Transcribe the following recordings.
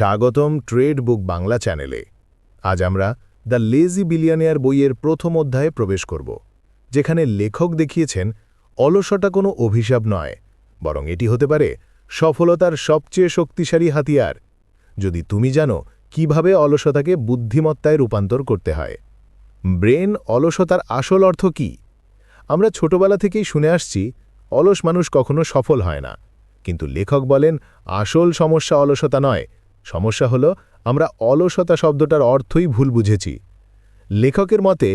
স্বাগতম ট্রেড বুক বাংলা চ্যানেলে। আজ আমরা দ্য লেজি বিলিয়নিয়ার বইয়ের প্রথম অধ্যায়ে প্রবেশ করব, যেখানে লেখক দেখিয়েছেন অলসটা কোনো অভিশাপ নয়, বরং এটি হতে পারে সফলতার সবচেয়ে শক্তিশালী হাতিয়ার। যদি তুমি জানো কীভাবে অলসতাকে বুদ্ধিমত্তায় রূপান্তর করতে হয়। ব্রেন, অলসতার আসল অর্থ কি? আমরা ছোটবেলা থেকেই শুনে আসছি, অলস মানুষ কখনো সফল হয় না। কিন্তু লেখক বলেন, আসল সমস্যা অলসতা নয় সমস্যা হল, আমরা অলসতা শব্দটার অর্থই ভুল বুঝেছি। লেখকের মতে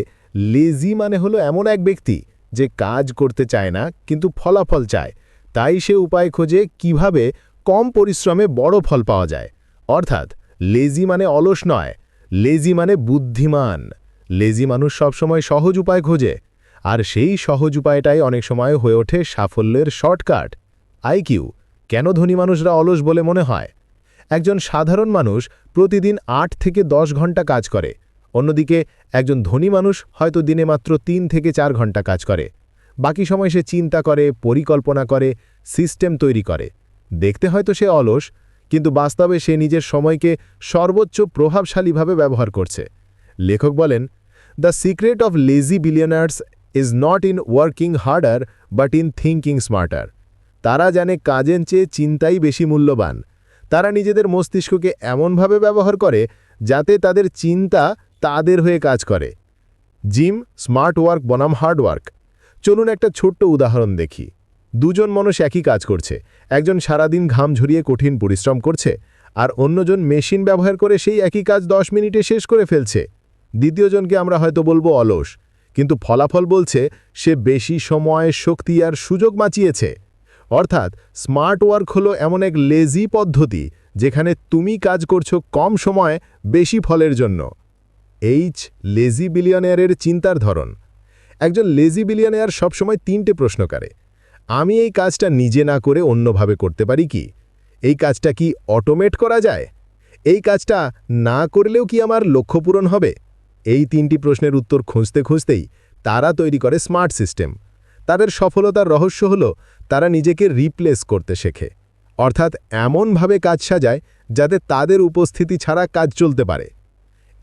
লেজি মানে হলো এমন এক ব্যক্তি যে কাজ করতে চায় না, কিন্তু ফলাফল চায়। তাই সে উপায় খোঁজে কীভাবে কম পরিশ্রমে বড় ফল পাওয়া যায়। অর্থাৎ লেজি মানে অলস নয় লেজি মানে বুদ্ধিমান। লেজি মানুষ সবসময় সহজ উপায় খোঁজে, আর সেই সহজ উপায়টাই অনেক সময় হয়ে ওঠে সাফল্যের শর্টকাট। আইকিউ কেন ধনী মানুষরা অলস বলে মনে হয়? একজন সাধারণ মানুষ প্রতিদিন আট থেকে দশ ঘণ্টা কাজ করে। অন্যদিকে একজন ধনী মানুষ হয়তো দিনে মাত্র তিন থেকে চার ঘণ্টা কাজ করে। বাকি সময় সে চিন্তা করে, পরিকল্পনা করে, সিস্টেম তৈরি করে। দেখতে হয়তো সে অলস, কিন্তু বাস্তবে সে নিজের সময়কে সর্বোচ্চ প্রভাবশালীভাবে ব্যবহার করছে। লেখক বলেন the secret of lazy billionaires is not in working harder but in thinking smarter তারা জানে কাজের চেয়ে চিন্তাই বেশি মূল্যবান। তারা নিজেদের মস্তিষ্ককে এমনভাবে ব্যবহার করে যাতে তাদের চিন্তা তাদের হয়ে কাজ করে। জিম, স্মার্ট ওয়ার্ক বনাম হার্ড ওয়ার্ক। চলুন একটা ছোট্ট উদাহরণ দেখি। দুজন মানুষ একই কাজ করছে। একজন সারাদিন ঘাম ঝরিয়ে কঠিন পরিশ্রম করছে আর অন্যজন মেশিন ব্যবহার করে সেই একই কাজ দশ মিনিটে শেষ করে ফেলছে। দ্বিতীয়জনকে আমরা হয়তো বলব অলস, কিন্তু ফলাফল বলছে সে বেশি সময়, শক্তি আর সুযোগ বাঁচিয়েছে। অর্থাৎ স্মার্ট ওয়ার্ক হলো এমন এক লেজি পদ্ধতি যেখানে তুমি কাজ করছ কম সময় বেশি ফলের জন্য। এইচ লেজি বিলিয়নিয়ারের চিন্তার ধরন। একজন লেজি বিলিয়নিয়ার সবসময় তিনটে প্রশ্ন করে। আমি এই কাজটা নিজে না করে অন্যভাবে করতে পারি কি? এই কাজটা কি অটোমেট করা যায়? এই কাজটা না করলেও কি আমার লক্ষ্য পূরণ হবে? এই তিনটি প্রশ্নের উত্তর খুঁজতে খুঁজতেই তারা তৈরি করে স্মার্ট সিস্টেম। তাদের সফলতার রহস্য হল তারা নিজেকে রিপ্লেস করতে শেখে। অর্থাৎ এমনভাবে কাজ সাজায় যাতে তাদের উপস্থিতি ছাড়া কাজ চলতে পারে।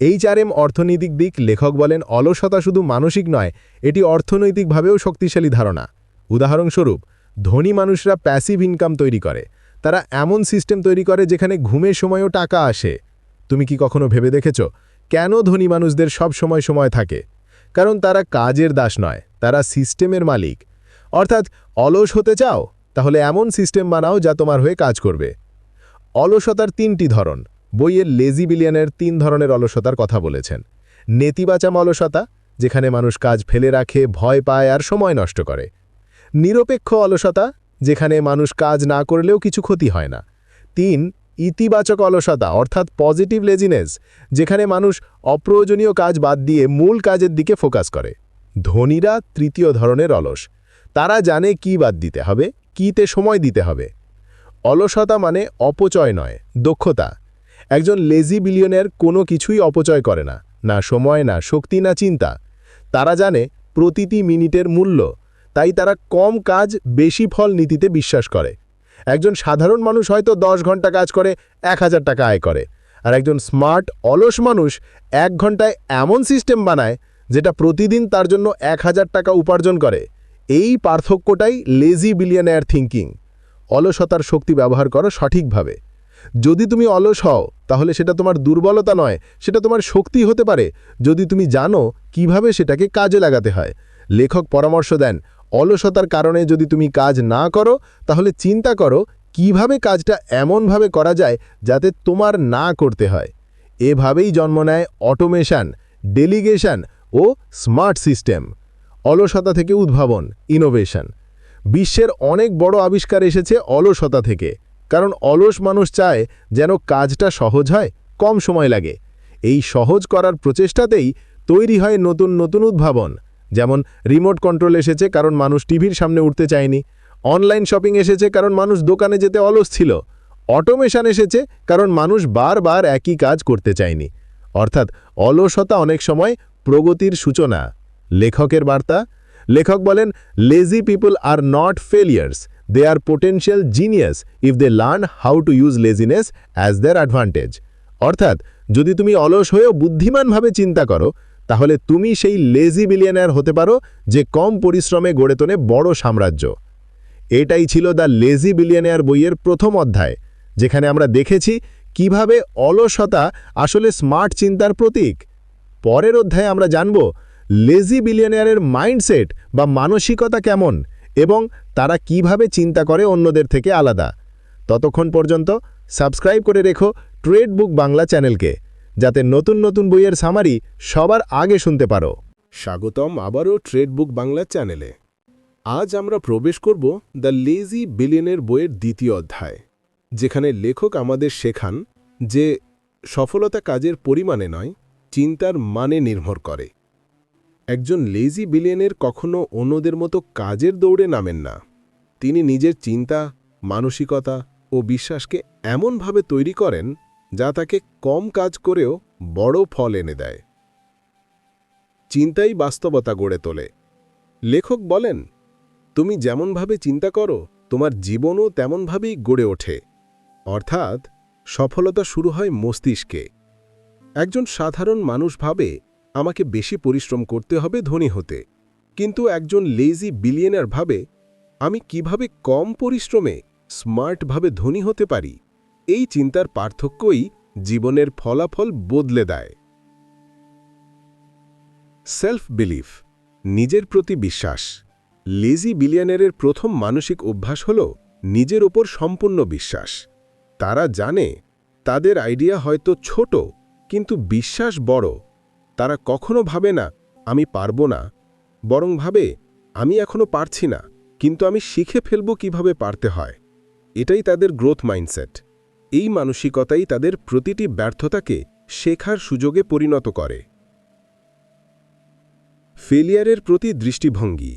এইচআরএম অর্থনৈতিক দিক লেখক বলেন, অলসতা শুধু মানসিক নয়, এটি অর্থনৈতিকভাবেও শক্তিশালী ধারণা। উদাহরণস্বরূপ, ধনী মানুষরা প্যাসিভ ইনকাম তৈরি করে। তারা এমন সিস্টেম তৈরি করে যেখানে ঘুমের সময়ও টাকা আসে। তুমি কি কখনো ভেবে দেখেছ, কেন ধনী মানুষদের সব সময় সময় থাকে? কারণ তারা কাজের দাস নয়, তারা সিস্টেমের মালিক। অর্থাৎ অলস হতে চাও, তাহলে এমন সিস্টেম বানাও যা তোমার হয়ে কাজ করবে। অলসতার তিনটি ধরন, বইয়ের লেজি বিলিয়নের তিন ধরনের অলসতার কথা বলেছেন। নেতিবাচাম অলসতা, যেখানে মানুষ কাজ ফেলে রাখে, ভয় পায় আর সময় নষ্ট করে। নিরপেক্ষ অলসতা, যেখানে মানুষ কাজ না করলেও কিছু ক্ষতি হয় না। তিন, ইতিবাচক অলসতা, অর্থাৎ পজিটিভ লেজিনেস যেখানে মানুষ অপ্রয়োজনীয় কাজ বাদ দিয়ে মূল কাজের দিকে ফোকাস করে। ধনীরা তৃতীয় ধরনের অলস। তারা জানে কি বাদ দিতে হবে, কিতে সময় দিতে হবে। অলসতা মানে অপচয় নয়, দক্ষতা। একজন লেজি বিলিয়নের কোনো কিছুই অপচয় করে না না সময়, না শক্তি, না চিন্তা। তারা জানে প্রতিটি মিনিটের মূল্য, তাই তারা কম কাজ, বেশি ফল নীতিতে বিশ্বাস করে। একজন সাধারণ মানুষ হয়তো দশ ঘণ্টা কাজ করে, এক হাজার টাকা আয় করে। আর একজন স্মার্ট অলস মানুষ এক ঘন্টায় এমন সিস্টেম বানায়, যেটা প্রতিদিন তার জন্য এক হাজার টাকা উপার্জন করে। এই পার্থক্যটাই লেজি বিলিয়নায়ার থিঙ্কিং অলসতার শক্তি ব্যবহার করো সঠিকভাবে। যদি তুমি অলস হও, তাহলে সেটা তোমার দুর্বলতা নয়, সেটা তোমার শক্তি হতে পারে। যদি তুমি জানো কীভাবে সেটাকে কাজে লাগাতে হয়, লেখক পরামর্শ দেন, অলসতার কারণে যদি তুমি কাজ না করো, তাহলে চিন্তা করো কীভাবে কাজটা এমনভাবে করা যায় যাতে তোমার না করতে হয়। এভাবেই জন্ম নেয় অটোমেশন ডেলিগেশন ও স্মার্ট সিস্টেম অলসতা থেকে উদ্ভাবন ইনোভেশন বিশ্বের অনেক বড় আবিষ্কার এসেছে অলসতা থেকে, কারণ অলস মানুষ চায় যেন কাজটা সহজ হয়, কম সময় লাগে। এই সহজ করার প্রচেষ্টাতেই তৈরি হয় নতুন নতুন উদ্ভাবন। যেমন রিমোট কন্ট্রোল এসেছে কারণ মানুষ টিভির সামনে উঠতে চায়নি। অনলাইন শপিং এসেছে কারণ মানুষ দোকানে যেতে অলস ছিল। অটোমেশন এসেছে কারণ মানুষ বারবার একই কাজ করতে চায়নি। অর্থাৎ অলসতা অনেক সময় প্রগতির সূচনা। লেখকের বার্তা। লেখক বলেন lazy people are not failures they are potential genius if they learn how to use laziness as their advantage অর্থাৎ, যদি তুমি অলস হয়েও বুদ্ধিমানভাবে চিন্তা করো, তাহলে তুমি সেই লেজি বিলিয়নার হতে পারো যে কম পরিশ্রমে গড়ে তোলে বড় সাম্রাজ্য। এটাই ছিল দ্য লেজি বিলিয়নিয়ার বইয়ের প্রথম অধ্যায়, যেখানে আমরা দেখেছি কীভাবে অলসতা আসলে স্মার্ট চিন্তার প্রতীক। পরের অধ্যায়ে আমরা জানব লেজি বিলিয়নিয়ারের মাইন্ডসেট বা মানসিকতা কেমন এবং তারা কীভাবে চিন্তা করে অন্যদের থেকে আলাদা? ততক্ষণ পর্যন্ত সাবস্ক্রাইব করে রেখো ট্রেড বুক বাংলা চ্যানেলকে, যাতে নতুন নতুন বইয়ের সামারি সবার আগে শুনতে পারো। স্বাগতম আবারও ট্রেড বুক বাংলা চ্যানেলে। আজ আমরা প্রবেশ করব দ্য লেজি বিলিয়নের বইয়ের দ্বিতীয় অধ্যায়, যেখানে লেখক আমাদের শেখান যে সফলতা কাজের পরিমাণে নয়, চিন্তার মানে নির্ভর করে। একজন লেজি বিলিয়নের কখনো অন্যদের মতো কাজের দৌড়ে নামেন না। তিনি নিজের চিন্তা, মানসিকতা ও বিশ্বাসকে এমনভাবে তৈরি করেন, যা তাকে কম কাজ করেও বড় ফল এনে দেয়। চিন্তাই বাস্তবতা গড়ে তোলে। লেখক বলেন, তুমি যেমনভাবে চিন্তা করো, তোমার জীবনও তেমনভাবেই গড়ে ওঠে। অর্থাৎ সফলতা শুরু হয় মস্তিষ্কে। একজন সাধারণ মানুষ ভাবে আমাকে বেশি পরিশ্রম করতে হবে ধনী হতে। কিন্তু একজন লেজি বিলিয়নার ভাবে, আমি কীভাবে কম পরিশ্রমে স্মার্টভাবে ধনী হতে পারি? এই চিন্তার পার্থক্যই জীবনের ফলাফল বদলে দেয়। সেলফ বিলিফ নিজের প্রতি বিশ্বাস। লেজি বিলিয়নারের প্রথম মানসিক অভ্যাস হল নিজের ওপর সম্পূর্ণ বিশ্বাস। তারা জানে, তাদের আইডিয়া হয়তো ছোট, কিন্তু বিশ্বাস বড়। তারা কখনো ভাবে না, আমি পারব না। বরং ভাবে, আমি এখনও পারছি না, কিন্তু আমি শিখে ফেলব কীভাবে পারতে হয়। এটাই তাদের গ্রোথ মাইন্ডসেট এই মানসিকতাই তাদের প্রতিটি ব্যর্থতাকে শেখার সুযোগে পরিণত করে। ফেলিয়ারের প্রতি দৃষ্টিভঙ্গি।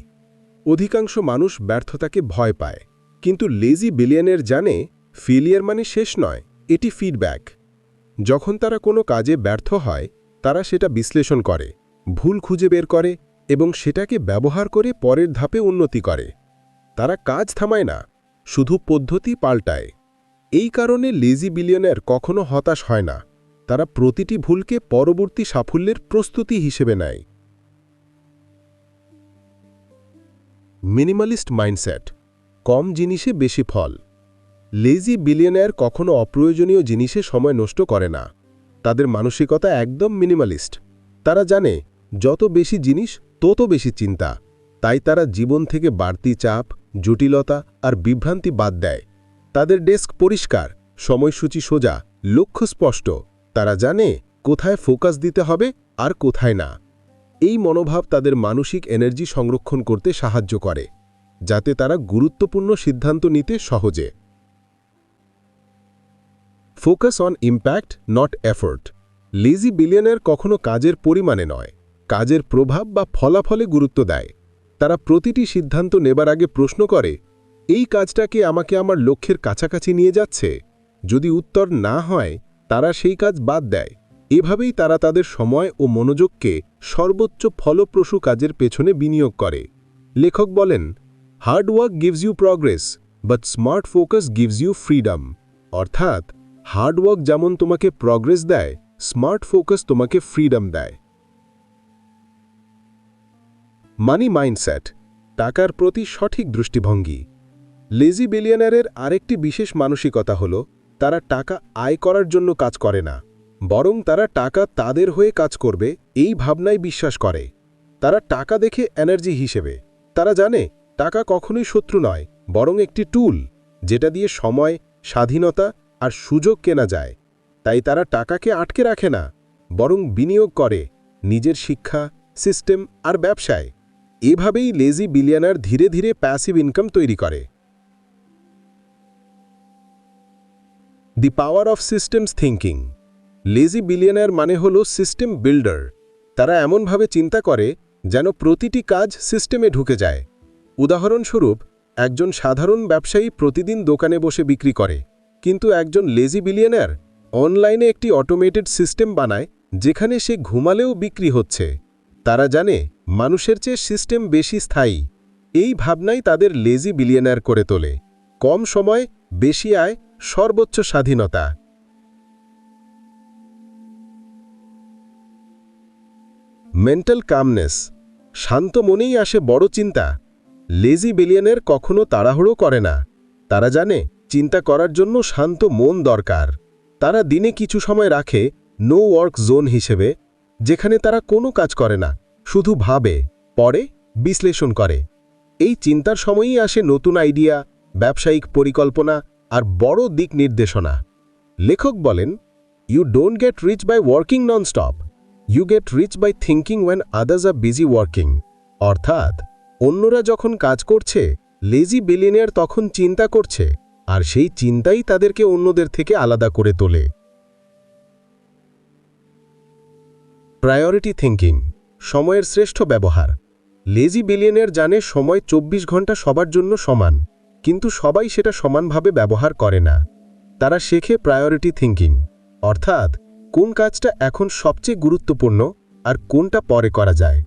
অধিকাংশ মানুষ ব্যর্থতাকে ভয় পায়, কিন্তু লেজি বিলিয়নের জানে ফেলিয়ার মানে শেষ নয়, এটি ফিডব্যাক যখন তারা কোনো কাজে ব্যর্থ হয় তারা সেটা বিশ্লেষণ করে, ভুল খুঁজে বের করে এবং সেটাকে ব্যবহার করে পরের ধাপে উন্নতি করে। তারা কাজ থামায় না, শুধু পদ্ধতি পাল্টায়। এই কারণে লেজি বিলিয়নের কখনো হতাশ হয় না, তারা প্রতিটি ভুলকে পরবর্তী সাফল্যের প্রস্তুতি হিসেবে নেয়। মিনিমালিস্ট মাইন্ডসেট, কম জিনিসে বেশি ফল। লেজি বিলিয়নার কখনো অপ্রয়োজনীয় জিনিসে সময় নষ্ট করে না। তাদের মানসিকতা একদম মিনিমালিস্ট। তারা জানে, যত বেশি জিনিস, তত বেশি চিন্তা। তাই তারা জীবন থেকে বাড়তি চাপ, জটিলতা আর বিভ্রান্তি বাদ দেয়। তাদের ডেস্ক পরিষ্কার, সময়সূচি সোজা, লক্ষ্য স্পষ্ট। তারা জানে, কোথায় ফোকাস দিতে হবে আর কোথায় না। এই মনোভাব তাদের মানসিক এনার্জি সংরক্ষণ করতে সাহায্য করে, যাতে তারা গুরুত্বপূর্ণ সিদ্ধান্ত নিতে সহজে। Focus on impact not effort lazy বিলিয়নের কখনো কাজের পরিমাণে নয়। কাজের প্রভাব বা ফলাফলে গুরুত্ব দেয়। তারা প্রতিটি সিদ্ধান্ত নেবার আগে প্রশ্ন করে, এই কাজটাকে আমাকে আমার লক্ষ্যের কাছাকাছি নিয়ে যাচ্ছে? যদি উত্তর না হয়, তারা সেই কাজ বাদ দেয়। এভাবেই তারা তাদের সময় ও মনোযোগকে সর্বোচ্চ ফলপ্রসূ কাজের পেছনে বিনিয়োগ করে। লেখক বলেন hard work gives you progress but smart focus gives you freedom অর্থাৎ হার্ড ওয়ার্ক যেমন তোমাকে প্রগ্রেস দেয়, স্মার্ট ফোকাস তোমাকে ফ্রিডম দেয়। মানি মাইন্ডসেট, টাকার প্রতি সঠিক দৃষ্টিভঙ্গি। লেজি বিলিয়নারের আরেকটি বিশেষ মানসিকতা হল, তারা টাকা আয় করার জন্য কাজ করে না, বরং তারা টাকা তাদের হয়ে কাজ করবে, এই ভাবনায় বিশ্বাস করে। তারা টাকা দেখে এনার্জি হিসেবে। তারা জানে, টাকা কখনোই শত্রু নয়, বরং একটি টুল, যেটা দিয়ে সময়, স্বাধীনতা আর সুযোগ কেনা যায়, তাই তারা টাকাকে আটকে রাখে না, বরং বিনিয়োগ করে, নিজের শিক্ষা, সিস্টেম আর ব্যবসায়। এভাবেই লেজি বিলিয়নার ধীরে ধীরে প্যাসিভ ইনকাম তৈরি করে। The power of systems thinking lazy billionaire মানে হল সিস্টেম বিল্ডার। তারা এমনভাবে চিন্তা করে যেন প্রতিটি কাজ সিস্টেমে ঢুকে যায়। উদাহরণস্বরূপ, একজন সাধারণ ব্যবসায়ী প্রতিদিন দোকানে বসে বিক্রি করে। কিন্তু একজন লেজি বিলিয়নার অনলাইনে একটি অটোমেটেড সিস্টেম বানায়, যেখানে সে ঘুমালেও বিক্রি হচ্ছে। তারা জানে, মানুষের চেয়ে সিস্টেম বেশি স্থায়ী। এই ভাবনাই তাদের লেজি বিলিয়নার করে তোলে। কম সময়, বেশি আয়, সর্বোচ্চ স্বাধীনতা। মেন্টাল কামনেস শান্ত মনেই আসে বড় চিন্তা। লেজি বিলিয়নের কখনো তাড়াহুড়ো করে না। তারা জানে চিন্তা করার জন্য শান্ত মন দরকার। তারা দিনে কিছু সময় রাখে নো ওয়ার্ক জোন হিসেবে, যেখানে তারা কোনো কাজ করে না, শুধু ভাবে, পড়ে, বিশ্লেষণ করে। এই চিন্তার সময়ই আসে নতুন আইডিয়া, ব্যবসায়িক পরিকল্পনা আর বড় দিক নির্দেশনা। লেখক বলেন you don't get rich by working non stop you get rich by thinking when others are busy working অর্থাৎ, অন্যরা যখন কাজ করছে লেজি বিলিয়নিয়ার তখন চিন্তা করছে। আর সেই চিন্তাই তাদেরকে অন্যদের থেকে আলাদা করে তোলে। প্রায়োরিটি থিঙ্কিং সময়ের শ্রেষ্ঠ ব্যবহার। লেজি বিলিয়নের জানে সময় ২৪ ঘণ্টা সবার জন্য সমান, কিন্তু সবাই সেটা সমানভাবে ব্যবহার করে না। তারা শেখে প্রায়োরিটি থিঙ্কিং অর্থাৎ কোন কাজটা এখন সবচেয়ে গুরুত্বপূর্ণ আর কোনটা পরে করা যায়।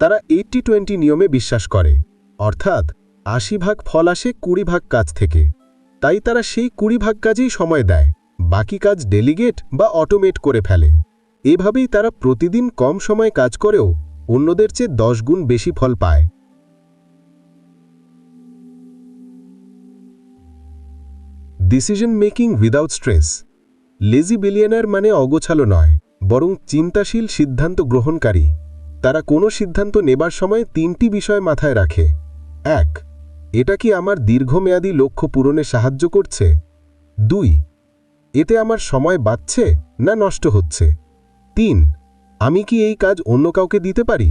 তারা এইটটি টোয়েন্টি নিয়মে বিশ্বাস করে, অর্থাৎ আশি ভাগ ফল আসে কুড়ি ভাগ কাজ থেকে। তাই তারা সেই কুড়ি ভাগ কাজেই সময় দেয়, বাকি কাজ ডেলিগেট বা অটোমেট করে ফেলে। এভাবেই তারা প্রতিদিন কম সময় কাজ করেও অন্যদের চেয়ে দশ গুণ বেশি ফল পায়। Decision making without stress lazy billionaire মানে অগোছালো নয়, বরং চিন্তাশীল সিদ্ধান্ত গ্রহণকারী। তারা কোনো সিদ্ধান্ত নেবার সময় তিনটি বিষয় মাথায় রাখে। এক এটা কি আমার দীর্ঘমেয়াদী লক্ষ্য পূরণে সাহায্য করছে? দুই, এতে আমার সময় বাঁচছে না নষ্ট হচ্ছে? তিন, আমি কি এই কাজ অন্য কাউকে দিতে পারি?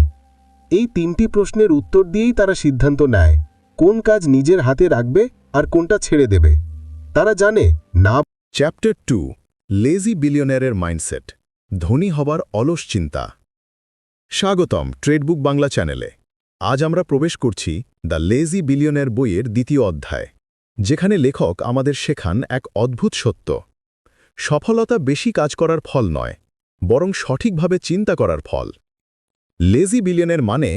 এই তিনটি প্রশ্নের উত্তর দিয়েই তারা সিদ্ধান্ত নেয়, কোন কাজ নিজের হাতে রাখবে আর কোনটা ছেড়ে দেবে। তারা জানে, না চ্যাপ্টার টু লেজি বিলিয়নারের মাইন্ডসেট ধনী হবার অলস চিন্তা। স্বাগতম ট্রেডবুক বাংলা চ্যানেলে আজ আমরা প্রবেশ করছি দ্য লেজি বিলিয়নের বইয়ের দ্বিতীয় অধ্যায়, যেখানে লেখক আমাদের শেখান এক অদ্ভুত সত্য। সফলতা বেশি কাজ করার ফল নয়, বরং সঠিকভাবে চিন্তা করার ফল। লেজি বিলিয়নের মানে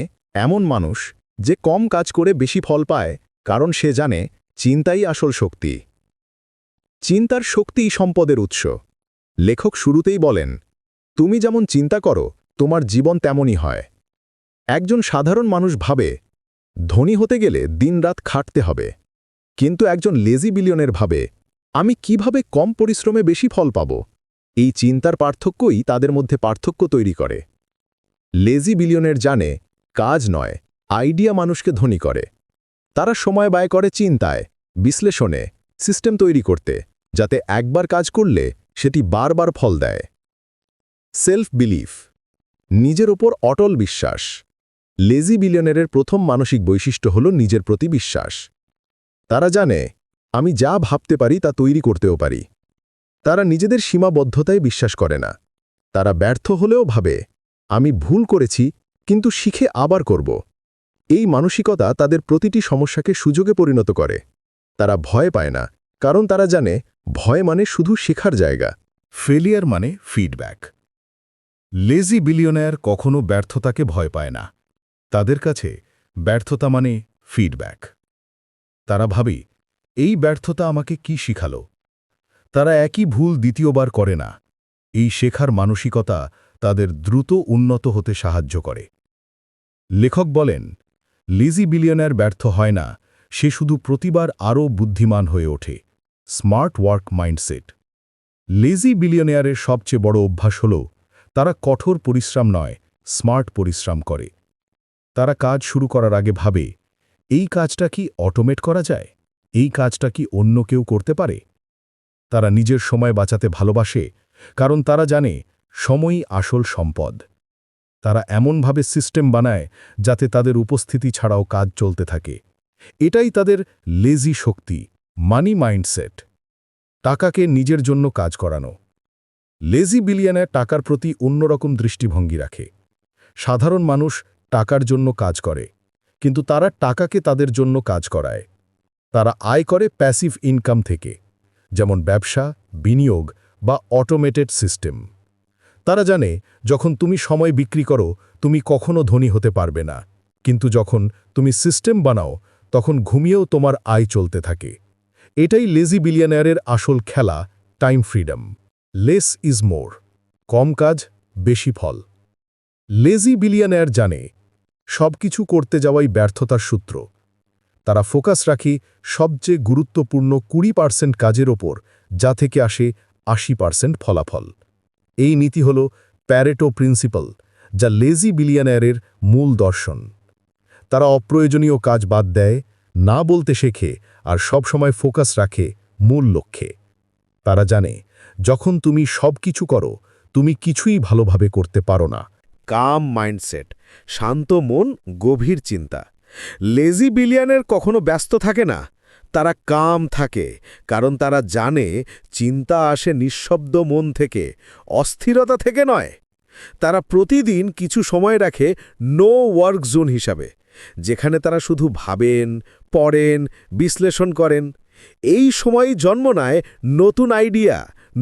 এমন মানুষ যে কম কাজ করে বেশি ফল পায়, কারণ সে জানে চিন্তাই আসল শক্তি। চিন্তার শক্তিই সম্পদের উৎস। লেখক শুরুতেই বলেন, তুমি যেমন চিন্তা করো, তোমার জীবন তেমনই হয়। একজন সাধারণ মানুষ ভাবে ধনী হতে গেলে দিনরাত খাটতে হবে। কিন্তু একজন লেজি বিলিয়নের ভাবে, আমি কীভাবে কম পরিশ্রমে বেশি ফল পাব? এই চিন্তার পার্থক্যই তাদের মধ্যে পার্থক্য তৈরি করে। লেজি বিলিয়নের জানে, কাজ নয় আইডিয়া মানুষকে ধনী করে। তারা সময় ব্যয় করে চিন্তায়, বিশ্লেষণে সিস্টেম তৈরি করতে, যাতে একবার কাজ করলে সেটি বারবার ফল দেয়। সেলফ বিলিফ নিজের ওপর অটল বিশ্বাস। লেজি বিলিয়নেরের প্রথম মানসিক বৈশিষ্ট্য হল নিজের প্রতি বিশ্বাস। তারা জানে, আমি যা ভাবতে পারি তা তৈরি করতেও পারি। তারা নিজেদের সীমাবদ্ধতায় বিশ্বাস করে না। তারা ব্যর্থ হলেও ভাবে, আমি ভুল করেছি, কিন্তু শিখে আবার করব। এই মানসিকতা তাদের প্রতিটি সমস্যাকে সুযোগে পরিণত করে। তারা ভয় পায় না, কারণ তারা জানে, ভয় মানে শুধু শেখার জায়গা। ফেলিয়ার মানে ফিডব্যাক। লেজি বিলিয়নার কখনো ব্যর্থতাকে ভয় পায় না। তাদের কাছে ব্যর্থতা মানে ফিডব্যাক তারা ভাবে, এই ব্যর্থতা আমাকে কি শিখালো? তারা একই ভুল দ্বিতীয়বার করে না। এই শেখার মানসিকতা তাদের দ্রুত উন্নত হতে সাহায্য করে। লেখক বলেন লিজি বিলিয়নার ব্যর্থ হয় না, সে শুধু প্রতিবার আরও বুদ্ধিমান হয়ে ওঠে। স্মার্ট ওয়ার্ক মাইন্ডসেট লেজি বিলিয়নেয়ারের সবচেয়ে বড় অভ্যাস হল, তারা কঠোর পরিশ্রম নয় স্মার্ট পরিশ্রম করে। তারা কাজ শুরু করার আগে ভাবে, এই কাজটা কি অটোমেট করা যায়? এই কাজটা কি অন্য কেউ করতে পারে? তারা নিজের সময় বাঁচাতে ভালোবাসে, কারণ তারা জানে, সময়ই আসল সম্পদ। তারা এমনভাবে সিস্টেম বানায়, যাতে তাদের উপস্থিতি ছাড়াও কাজ চলতে থাকে। এটাই তাদের লেজি শক্তি মানি মাইন্ডসেট টাকাকে নিজের জন্য কাজ করানো। লেজি বিলিয়নের টাকার প্রতি অন্যরকম দৃষ্টিভঙ্গি রাখে। সাধারণ মানুষ টাকার জন্য কাজ করে। কিন্তু তারা টাকাকে তাদের জন্য কাজ করায়। তারা আয় করে প্যাসিভ ইনকাম থেকে, যেমন ব্যবসা, বিনিয়োগ বা অটোমেটেড সিস্টেম তারা জানে, যখন তুমি সময় বিক্রি করো, তুমি কখনো ধনী হতে পারবে না। কিন্তু যখন তুমি সিস্টেম বানাও, তখন ঘুমিয়েও তোমার আয় চলতে থাকে। এটাই লেজি বিলিয়নারের আসল খেলা time freedom less is more কম কাজ, বেশি ফল। লেজি বিলিয়নার জানে সব কিছু করতে যাওয়াই ব্যর্থতার সূত্র। তারা ফোকাস রাখি সবচেয়ে গুরুত্বপূর্ণ কুড়ি পার্সেন্ট কাজের ওপর, যা থেকে আসে আশি পার্সেন্ট ফলাফল। এই নীতি হল প্যারেটো প্রিন্সিপাল যা লেজি বিলিয়নারের মূল দর্শন। তারা অপ্রয়োজনীয় কাজ বাদ দেয়, না বলতে শেখে আর সবসময় ফোকাস রাখে মূল লক্ষ্যে। তারা জানে, যখন তুমি সব কিছু করো, তুমি কিছুই ভালোভাবে করতে পারো না। কাম মাইন্ডসেট শান্ত মন, গভীর চিন্তা। লেজি বিলিয়নের কখনো ব্যস্ত থাকে না। তারা কাম থাকে, কারণ তারা জানে চিন্তা আসে নিঃশব্দ মন থেকে, অস্থিরতা থেকে নয়। তারা প্রতিদিন কিছু সময় রাখে নো ওয়ার্ক জোন হিসাবে, যেখানে তারা শুধু ভাবেন, পড়েন, বিশ্লেষণ করেন। এই সময়ই জন্ম নেয় নতুন আইডিয়া,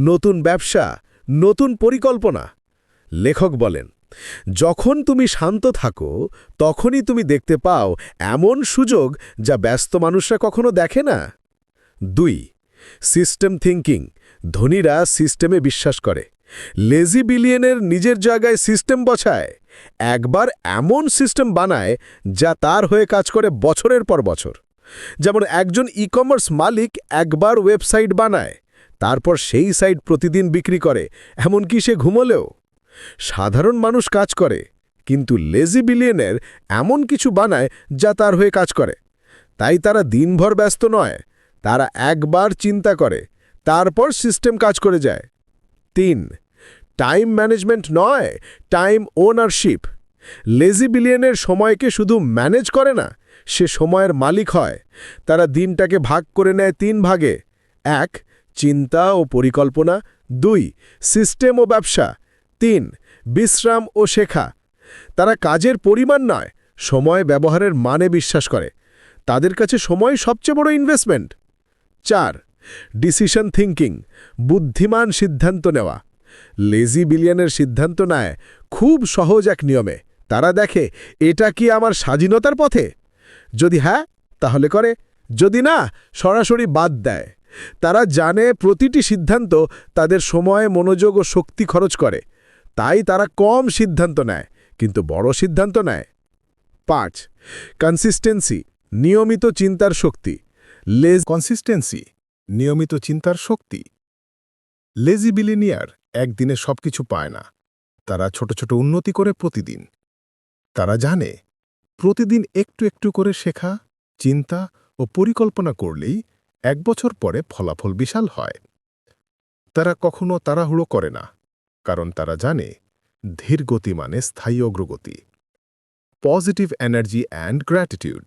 নতুন ব্যবসা, নতুন পরিকল্পনা। লেখক বলেন যখন তুমি শান্ত থাকো, তখনই তুমি দেখতে পাও এমন সুযোগ যা ব্যস্ত মানুষরা কখনো দেখে না। দুই সিস্টেম থিঙ্কিং ধনীরা সিস্টেমে বিশ্বাস করে। লেজি বিলিয়নের নিজের জায়গায় সিস্টেম বছায় একবার এমন সিস্টেম বানায় যা তার হয়ে কাজ করে বছরের পর বছর। যেমন একজন ই কমার্স মালিক একবার ওয়েবসাইট বানায়, তারপর সেই সাইট প্রতিদিন বিক্রি করে, এমনকি সে ঘুমলেও। সাধারণ মানুষ কাজ করে, কিন্তু লেজি বিলিয়নের এমন কিছু বানায় যা তার হয়ে কাজ করে। তাই তারা দিনভর ব্যস্ত নয়, তারা একবার চিন্তা করে, তারপর সিস্টেম কাজ করে যায়। তিন টাইম ম্যানেজমেন্ট নয় টাইম ওনারশিপ লেজি বিলিয়নের সময়কে শুধু ম্যানেজ করে না, সে সময়ের মালিক হয়। তারা দিনটাকে ভাগ করে নেয় তিন ভাগে। এক, চিন্তা ও পরিকল্পনা। দুই সিস্টেম ও ব্যবসা। তিন, বিশ্রাম ও শেখা। তারা কাজের পরিমাণ নয়, সময় ব্যবহারের মানে বিশ্বাস করে। তাদের কাছে সময় সবচেয়ে বড় ইনভেস্টমেন্ট চার ডিসিশন থিঙ্কিং বুদ্ধিমান সিদ্ধান্ত নেওয়া। লেজি বিলিয়নের সিদ্ধান্ত নেয় খুব সহজ এক নিয়মে। তারা দেখে, এটা কি আমার স্বাধীনতার পথে? যদি হ্যাঁ তাহলে করে। যদি না, সরাসরি বাদ দেয়। তারা জানে প্রতিটি সিদ্ধান্ত তাদের সময়, মনোযোগ ও শক্তি খরচ করে। তাই তারা কম সিদ্ধান্ত নেয়, কিন্তু বড় সিদ্ধান্ত নেয়। পাঁচ কনসিস্টেন্সি নিয়মিত চিন্তার শক্তি। লেজ কনসিস্টেন্সি নিয়মিত চিন্তার শক্তি। লেজি বিলিনিয়ার একদিনে সবকিছু পায় না। তারা ছোট ছোট উন্নতি করে প্রতিদিন। তারা জানে, প্রতিদিন একটু একটু করে শেখা, চিন্তা ও পরিকল্পনা করলেই এক বছর পরে ফলাফল বিশাল হয়। তারা কখনো তাড়াহুড়ো করে না। কারণ তারা জানে, ধীর গতি মানে স্থায়ী অগ্রগতি। Positive energy and gratitude.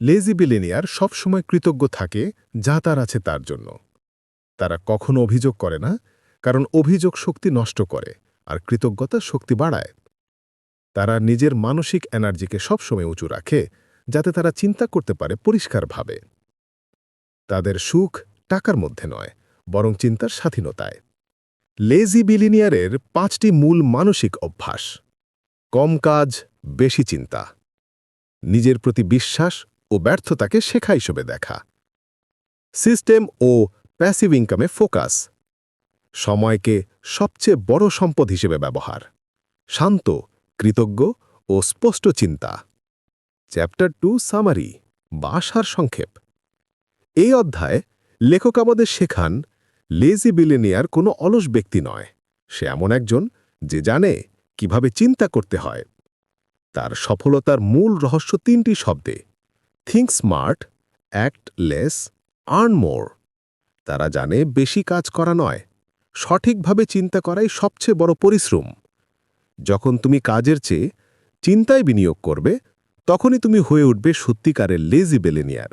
Lazy billionaire সবসময় কৃতজ্ঞ থাকে যা তার আছে তার জন্য। তারা কখনো অভিযোগ করে না, কারণ অভিযোগ শক্তি নষ্ট করে আর কৃতজ্ঞতা শক্তি বাড়ায়। তারা নিজের মানসিক এনার্জিকে সবসময় উঁচু রাখে, যাতে তারা চিন্তা করতে পারে পরিষ্কারভাবে। তাদের সুখ টাকার মধ্যে নয়, বরং চিন্তার স্বাধীনতায়। লেজি বিলিনিয়ারের পাঁচটি মূল মানসিক অভ্যাস। কম কাজ, বেশি চিন্তা। নিজের প্রতি বিশ্বাস ও ব্যর্থতাকে শেখা হিসেবে দেখা। সিস্টেম ও প্যাসিভ ইনকামে ফোকাস সময়কে সবচেয়ে বড় সম্পদ হিসেবে ব্যবহার। শান্ত, কৃতজ্ঞ ও স্পষ্ট চিন্তা। চ্যাপ্টার টু সামারি বা সার সংক্ষেপ। এই অধ্যায়ে লেখক আমাদের শেখান লেজি বিলিনিয়ার কোনো অলস ব্যক্তি নয়। সে এমন একজন যে জানে কীভাবে চিন্তা করতে হয়। তার সফলতার মূল রহস্য তিনটি শব্দে। Think smart act less earn more তারা জানে বেশি কাজ করা নয়। সঠিকভাবে চিন্তা করাই সবচেয়ে বড় পরিশ্রম। যখন তুমি কাজের চেয়ে চিন্তায় বিনিয়োগ করবে, তখনই তুমি হয়ে উঠবে সত্যিকারের লেজি বিলিনিয়ার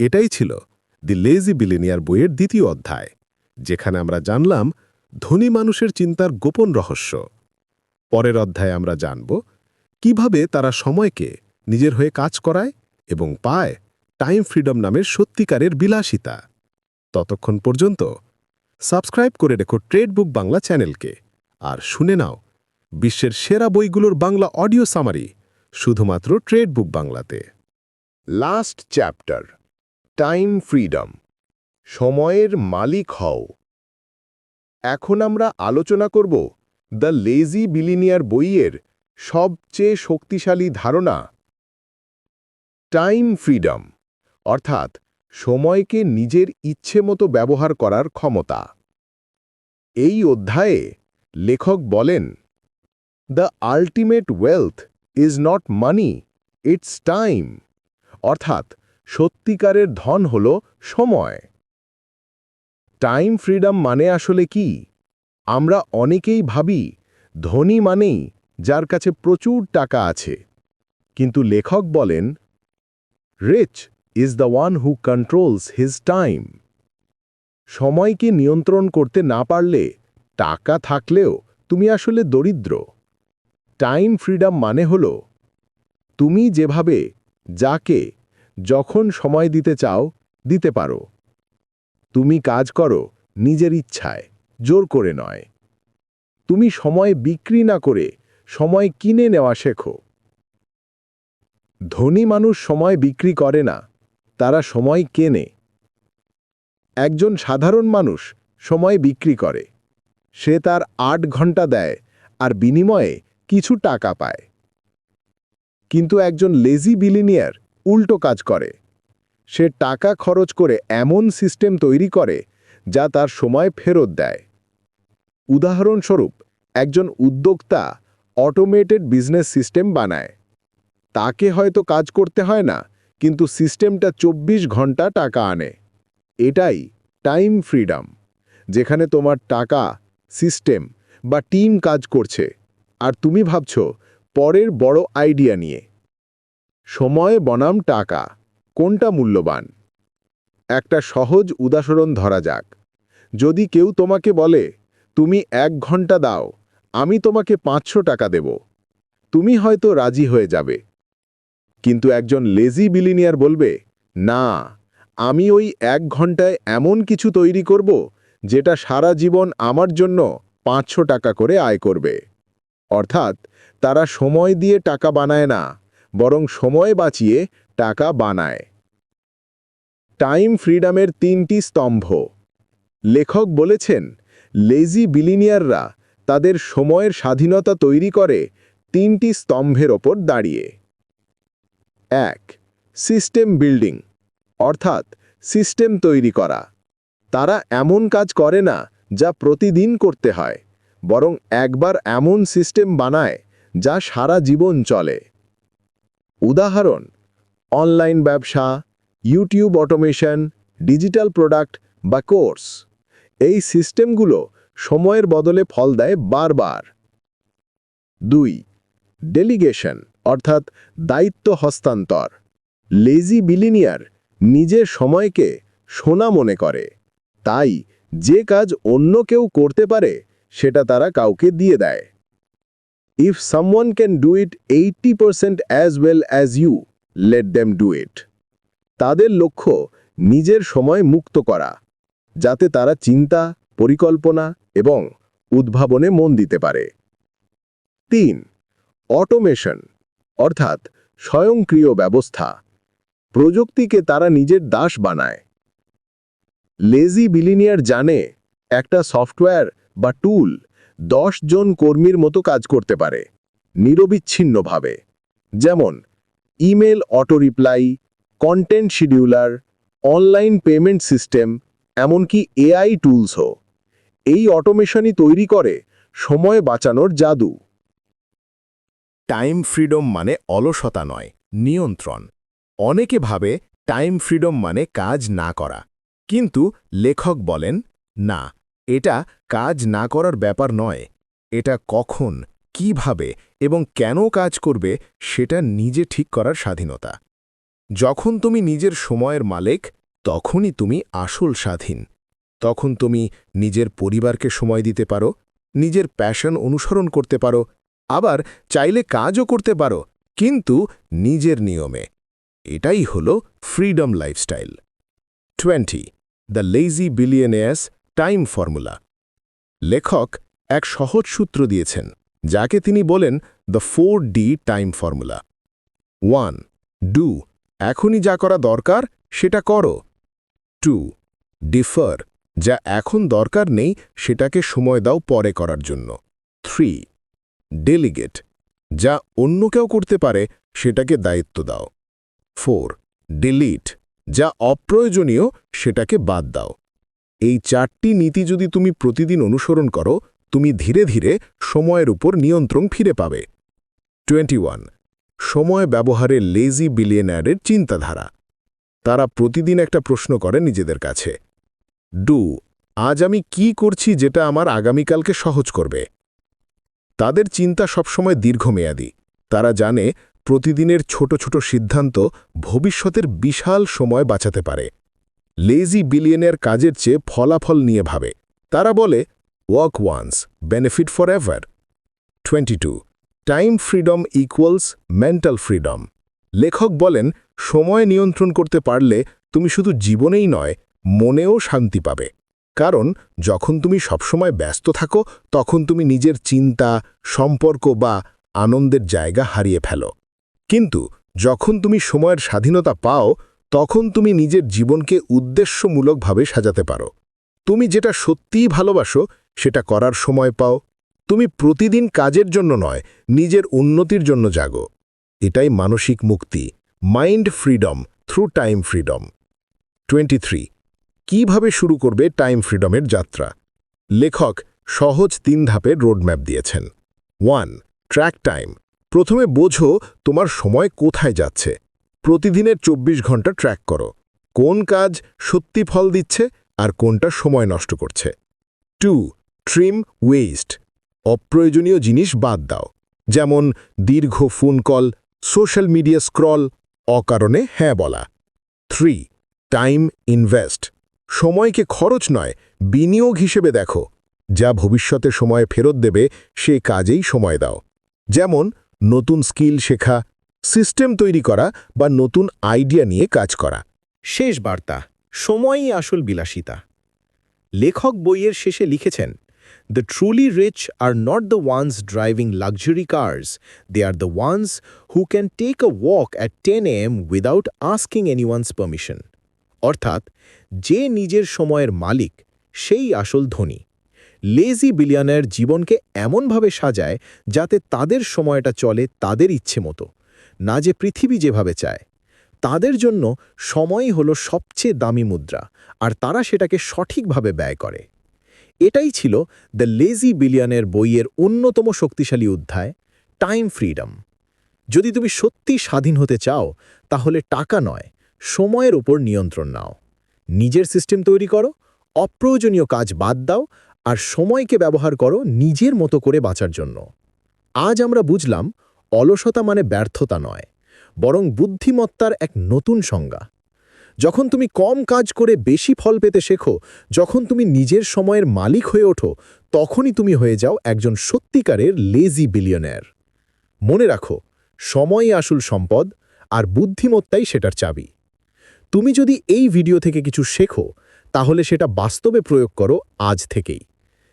এটাই ছিল দি লেজি বিলিনিয়ার বইয়ের দ্বিতীয় অধ্যায়। যেখানে আমরা জানলাম ধনী মানুষের চিন্তার গোপন রহস্য। পরের অধ্যায়ে আমরা জানব কীভাবে তারা সময়কে নিজের হয়ে কাজ করায় এবং পায় টাইম ফ্রিডম নামের সত্যিকারের বিলাসিতা। ততক্ষণ পর্যন্ত সাবস্ক্রাইব করে রেখো ট্রেড বুক বাংলা চ্যানেলকে আর শুনে নাও বিশ্বের সেরা বইগুলোর বাংলা অডিও সামারি শুধুমাত্র ট্রেড বুক বাংলাতে। Last chapter, time freedom. সময়ের মালিক হও। এখন আমরা আলোচনা করব দ্য লেজি বিলিনিয়ার বইয়ের সবচেয়ে শক্তিশালী ধারণা। টাইম ফ্রিডম, অর্থাৎ সময়কে নিজের ইচ্ছে মতো ব্যবহার করার ক্ষমতা। এই অধ্যায়ে লেখক বলেন, the ultimate wealth is not money, it's time. অর্থাৎ সত্যিকারের ধন হল সময়। টাইম ফ্রিডম মানে আসলে কি? আমরা অনেকেই ভাবি, ধনী মানেই যার কাছে প্রচুর টাকা আছে। কিন্তু লেখক বলেন rich is the one who controls his time সময়কে নিয়ন্ত্রণ করতে না পারলে টাকা থাকলেও তুমি আসলে দরিদ্র। টাইম ফ্রিডম মানে হল, তুমি যেভাবে, যাকে, যখন সময় দিতে চাও, দিতে পারো। তুমি কাজ করো, নিজের ইচ্ছায়, জোর করে নয়। তুমি সময় বিক্রি না করে, সময় কিনে নেওয়া শেখো। ধনী মানুষ সময় বিক্রি করে না, তারা সময় কেনে। একজন সাধারণ মানুষ সময় বিক্রি করে, সে তার আট ঘণ্টা দেয় আর বিনিময়ে কিছু টাকা পায়। কিন্তু একজন লেজি বিলিনিয়ার উল্টো কাজ করে। সে টাকা খরচ করে এমন সিস্টেম তৈরি করে যা তার সময় ফেরত দেয়। উদাহরণস্বরূপ, একজন উদ্যোক্তা অটোমেটেড বিজনেস সিস্টেম বানায়। তাকে হয়তো কাজ করতে হয় না, কিন্তু সিস্টেমটা ২৪ ঘণ্টা টাকা আনে। এটাই টাইম ফ্রিডম যেখানে তোমার টাকা সিস্টেম বা টিম কাজ করছে। আর তুমি ভাবছ, পরের বড় আইডিয়া নিয়ে। সময়, বনাম, টাকা। কোনটা মূল্যবান? একটা সহজ উদাহরণ ধরা যাক। যদি কেউ তোমাকে বলে, তুমি এক ঘণ্টা দাও, আমি তোমাকে পাঁচশো টাকা দেব। তুমি হয়তো রাজি হয়ে যাবে। কিন্তু একজন লেজি বিলিনিয়ার বলবে, না, আমি ওই এক ঘন্টায় এমন কিছু তৈরি করব, যেটা সারা জীবন আমার জন্য পাঁচশো টাকা করে আয় করবে। অর্থাৎ তারা সময় দিয়ে টাকা বানায় না, বরং সময় বাঁচিয়ে টাকা বানায়। টাইম ফ্রিডমের তিনটি স্তম্ভ। লেখক বলেছেন, লেজি বিলিনিয়াররা তাদের সময়ের স্বাধীনতা তৈরি করে তিনটি স্তম্ভের ওপর দাঁড়িয়ে। এক, সিস্টেম বিল্ডিং, অর্থাৎ সিস্টেম তৈরি করা। তারা এমন কাজ করে না যা প্রতিদিন করতে হয়, বরং একবার এমন সিস্টেম বানায় যা সারা জীবন চলে। উদাহরণ অনলাইন ব্যবসা, ইউটিউব অটোমেশন, ডিজিটাল প্রোডাক্ট বা কোর্স। এই সিস্টেমগুলো সময়ের বদলে ফল দেয় বারবার। দুই, ডেলিগেশন, অর্থাৎ দায়িত্ব হস্তান্তর। লেজি বিলিনিয়ার নিজের সময়কে সোনা মনে করে। তাই যে কাজ অন্য কেউ করতে পারে, সেটা তারা কাউকে দিয়ে দেয়। If someone can do it eighty percent as well as you. Let them do it তাদের লক্ষ্য নিজের সময় মুক্ত করা, যাতে তারা চিন্তা, পরিকল্পনা এবং উদ্ভাবনে মন দিতে পারে। তিন অটোমেশন অর্থাৎ স্বয়ংক্রিয় ব্যবস্থা, প্রযুক্তিকে তারা নিজের দাস বানায়। লেজি বিলিনিয়ার জানে একটা সফটওয়্যার বা টুল দশ জন কর্মীর মতো কাজ করতে পারে, নিরবিচ্ছিন্নভাবে। যেমন email auto reply content scheduler, online payment system, এমনকি এআই টুলসও। এই অটোমেশনই তৈরি করে সময় বাঁচানোর জাদু। টাইম ফ্রিডম মানে অলসতা নয়, নিয়ন্ত্রণ। অনেকে ভাবে টাইম ফ্রিডম মানে কাজ না করা। কিন্তু লেখক বলেন, না, এটা কাজ না করার ব্যাপার নয়। এটা কখন কীভাবে এবং কেন কাজ করবে সেটা নিজে ঠিক করার স্বাধীনতা। যখন তুমি নিজের সময়ের মালিক, তখনই তুমি আসল স্বাধীন। তখন তুমি নিজের পরিবারকে সময় দিতে পারো, নিজের প্যাশন অনুসরণ করতে পারো, আবার চাইলে কাজও করতে পারো, কিন্তু নিজের নিয়মে। এটাই হল freedom lifestyle twenty the lazy billionaire's time formula লেখক এক সহজ সূত্র দিয়েছেন। যাকে তিনি বলেন the four D time formula one do এখনই যা করা দরকার, সেটা করো। টু ডিফার যা এখন দরকার নেই, সেটাকে সময় দাও পরে করার জন্য। থ্রি ডেলিগেট যা অন্য কেউ করতে পারে, সেটাকে দায়িত্ব দাও। ফোর ডিলিট যা অপ্রয়োজনীয়, সেটাকে বাদ দাও। এই চারটি নীতি যদি তুমি প্রতিদিন অনুসরণ করো তুমি ধীরে ধীরে সময়ের উপর নিয়ন্ত্রণ ফিরে পাবে। টোয়েন্টি সময় ব্যবহারে লেজি বিলিয়নারের চিন্তাধারা। তারা প্রতিদিন একটা প্রশ্ন করে নিজেদের কাছে। ডু আজ আমি কি করছি যেটা আমার আগামীকালকে সহজ করবে? তাদের চিন্তা সবসময় দীর্ঘমেয়াদী। তারা জানে প্রতিদিনের ছোট ছোট সিদ্ধান্ত ভবিষ্যতের বিশাল সময় বাঁচাতে পারে। লেজি বিলিয়নের কাজের চেয়ে ফলাফল নিয়ে ভাবে। তারা বলে work once benefit forever twenty two time freedom equals mental freedom লেখক বলেন, সময় নিয়ন্ত্রণ করতে পারলে তুমি শুধু জীবনেই নয়, মনেও শান্তি পাবে। কারণ, যখন তুমি সবসময় ব্যস্ত থাকো, তখন তুমি নিজের চিন্তা, সম্পর্ক বা আনন্দের জায়গা হারিয়ে ফেলো। কিন্তু, যখন তুমি সময়ের স্বাধীনতা পাও, তখন তুমি নিজের জীবনকে উদ্দেশ্যমূলকভাবে সাজাতে পারো। তুমি যেটা সত্যিই ভালোবাসো, সেটা করার সময় পাও। তুমি প্রতিদিন কাজের জন্য নয়, নিজের উন্নতির জন্য জাগো। এটাই মানসিক মুক্তি। Mind freedom, through time freedom. Twenty three. কীভাবে শুরু করবে টাইম ফ্রিডমের যাত্রা? লেখক সহজ তিন ধাপের রোডম্যাপ দিয়েছেন। One, track time. প্রথমে বোঝো তোমার সময় কোথায় যাচ্ছে। প্রতিদিনের ২৪ ঘণ্টা ট্র্যাক করো। কোন কাজ সত্যি ফল দিচ্ছে? আর কোনটা সময় নষ্ট করছে। টু ট্রিম ওয়েস্ট অপ্রয়োজনীয় জিনিস বাদ দাও, যেমন দীর্ঘ phone call social media scroll অকারণে হ্যাঁ বলা। থ্রি টাইম ইনভেস্ট সময়কে খরচ নয়, বিনিয়োগ হিসেবে দেখো, যা ভবিষ্যতে সময় ফেরত দেবে, সে কাজেই সময় দাও। যেমন নতুন স্কিল শেখা সিস্টেম তৈরি করা বা নতুন আইডিয়া নিয়ে কাজ করা। শেষ বার্তা। সময়ই আসল বিলাসিতা। লেখক বইয়ের শেষে লিখেছেন the truly rich are not the ones driving luxury cars they are the ones who can take a walk at ten AM without asking anyone's permission অর্থাৎ, যে নিজের সময়ের মালিক, সেই আসল ধনী। লেজি বিলিয়নের জীবনকে এমনভাবে সাজায় যাতে তাদের সময়টা চলে তাদের ইচ্ছে মতো, না যে পৃথিবী যেভাবে চায়। তাদের জন্য সময়ই হলো সবচেয়ে দামি মুদ্রা, আর তারা সেটাকে সঠিকভাবে ব্যয় করে। এটাই ছিল দ্য লেজি বিলিয়নের বইয়ের অন্যতম শক্তিশালী অধ্যায় টাইম ফ্রিডম যদি তুমি সত্যি স্বাধীন হতে চাও, তাহলে টাকা নয়, সময়ের উপর নিয়ন্ত্রণ নাও। নিজের সিস্টেম তৈরি করো, অপ্রয়োজনীয় কাজ বাদ দাও, আর সময়কে ব্যবহার করো নিজের মতো করে বাঁচার জন্য। আজ আমরা বুঝলাম, অলসতা মানে ব্যর্থতা নয়। বরং বুদ্ধিমত্তার এক নতুন সংজ্ঞা। যখন তুমি কম কাজ করে বেশি ফল পেতে শেখো, যখন তুমি নিজের সময়ের মালিক হয়ে ওঠো, তখনই তুমি হয়ে যাও একজন সত্যিকারের লেজি বিলিয়নের মনে রাখো সময়ই আসল সম্পদ আর বুদ্ধিমত্তাই সেটার চাবি। তুমি যদি এই ভিডিও থেকে কিছু শেখো, তাহলে সেটা বাস্তবে প্রয়োগ করো আজ থেকেই।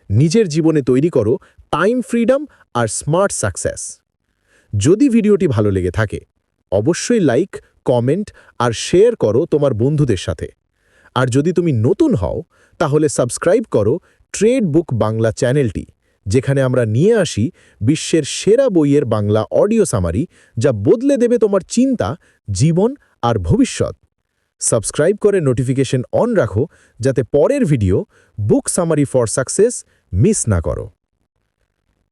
নিজের জীবনে তৈরি করো টাইম ফ্রিডম আর স্মার্ট সাকসেস যদি ভিডিওটি ভালো লেগে থাকে অবশ্যই লাইক কমেন্ট আর শেয়ার করো তোমার বন্ধুদের সাথে। আর যদি তুমি নতুন হও, তাহলে সাবস্ক্রাইব করো ট্রেড বুক বাংলা চ্যানেলটি, যেখানে আমরা নিয়ে আসি বিশ্বের সেরা বইয়ের বাংলা অডিও সামারি যা বদলে দেবে তোমার চিন্তা, জীবন আর ভবিষ্যৎ। সাবস্ক্রাইব করে নোটিফিকেশন অন রাখো, যাতে পরের video book summary for success miss না করো।